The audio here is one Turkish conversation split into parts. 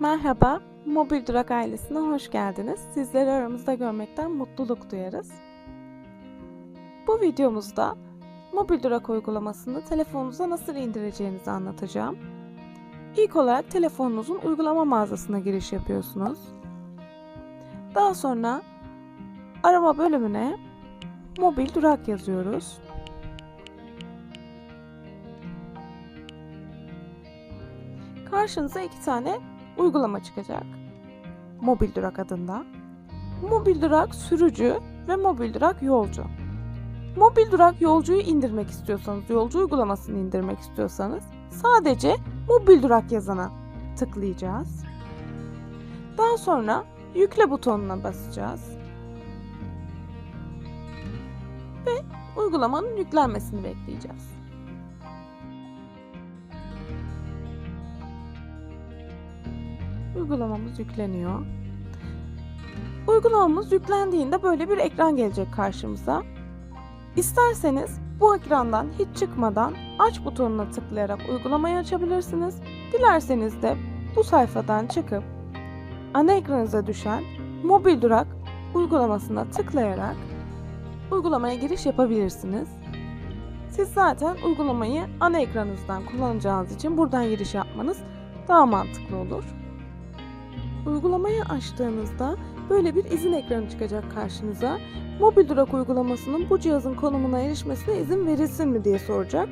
Merhaba, Mobil Durak ailesine hoş geldiniz. Sizleri aramızda görmekten mutluluk duyarız. Bu videomuzda Mobil Durak uygulamasını telefonunuza nasıl indireceğinizi anlatacağım. İlk olarak telefonunuzun uygulama mağazasına giriş yapıyorsunuz. Daha sonra arama bölümüne Mobil Durak yazıyoruz. Karşınıza iki tane uygulama çıkacak. Mobil Durak adında. Mobil Durak sürücü ve Mobil Durak yolcu. Mobil Durak yolcuyu indirmek istiyorsanız, yolcu uygulamasını indirmek istiyorsanız sadece Mobil Durak yazana tıklayacağız. Daha sonra yükle butonuna basacağız. Ve uygulamanın yüklenmesini bekleyeceğiz. Uygulamamız yükleniyor. Uygulamamız yüklendiğinde böyle bir ekran gelecek karşımıza. İsterseniz bu ekrandan hiç çıkmadan aç butonuna tıklayarak uygulamayı açabilirsiniz. Dilerseniz de bu sayfadan çıkıp ana ekranınıza düşen mobil durak uygulamasına tıklayarak uygulamaya giriş yapabilirsiniz. Siz zaten uygulamayı ana ekranınızdan kullanacağınız için buradan giriş yapmanız daha mantıklı olur. Uygulamayı açtığınızda böyle bir izin ekranı çıkacak karşınıza. Mobil durak uygulamasının bu cihazın konumuna erişmesine izin verilsin mi diye soracak.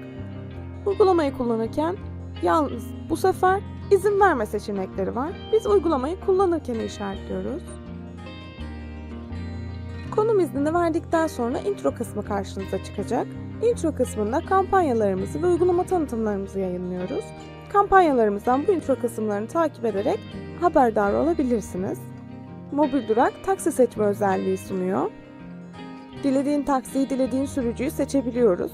Uygulamayı kullanırken yalnız bu sefer izin verme seçenekleri var. Biz uygulamayı kullanırken işaretliyoruz. Konum iznini verdikten sonra intro kısmı karşınıza çıkacak. Intro kısmında kampanyalarımızı ve uygulama tanıtımlarımızı yayınlıyoruz. Kampanyalarımızdan bu intro kısımlarını takip ederek haberdar olabilirsiniz. Mobil durak taksi seçme özelliği sunuyor. Dilediğin taksiyi, dilediğin sürücüyü seçebiliyoruz.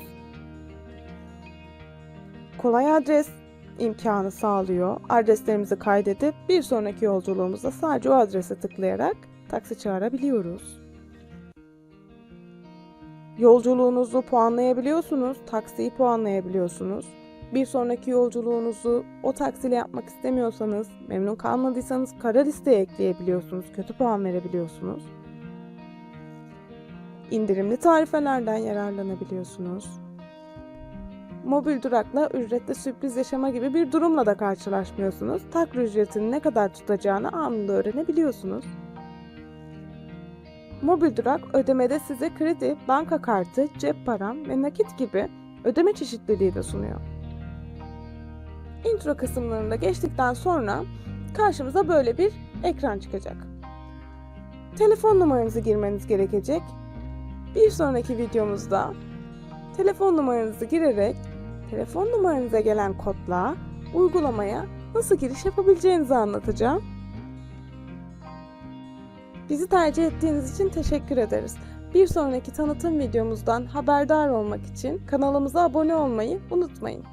Kolay adres imkanı sağlıyor. Adreslerimizi kaydedip bir sonraki yolculuğumuzda sadece o adrese tıklayarak taksi çağırabiliyoruz. Yolculuğunuzu puanlayabiliyorsunuz, taksiyi puanlayabiliyorsunuz. Bir sonraki yolculuğunuzu o taksiyle yapmak istemiyorsanız, memnun kalmadıysanız kara listeye ekleyebiliyorsunuz, kötü puan verebiliyorsunuz. İndirimli tarifelerden yararlanabiliyorsunuz. Mobil durakla ücretli sürpriz yaşama gibi bir durumla da karşılaşmıyorsunuz. Takla ücretinin ne kadar tutacağını anında öğrenebiliyorsunuz. Mobil durak ödemede size kredi, banka kartı, cep param ve nakit gibi ödeme çeşitliliği de sunuyor. Intro kısımlarında geçtikten sonra karşımıza böyle bir ekran çıkacak. Telefon numaranızı girmeniz gerekecek. Bir sonraki videomuzda telefon numaranızı girerek telefon numaranıza gelen kodla uygulamaya nasıl giriş yapabileceğinizi anlatacağım. Bizi tercih ettiğiniz için teşekkür ederiz. Bir sonraki tanıtım videomuzdan haberdar olmak için kanalımıza abone olmayı unutmayın.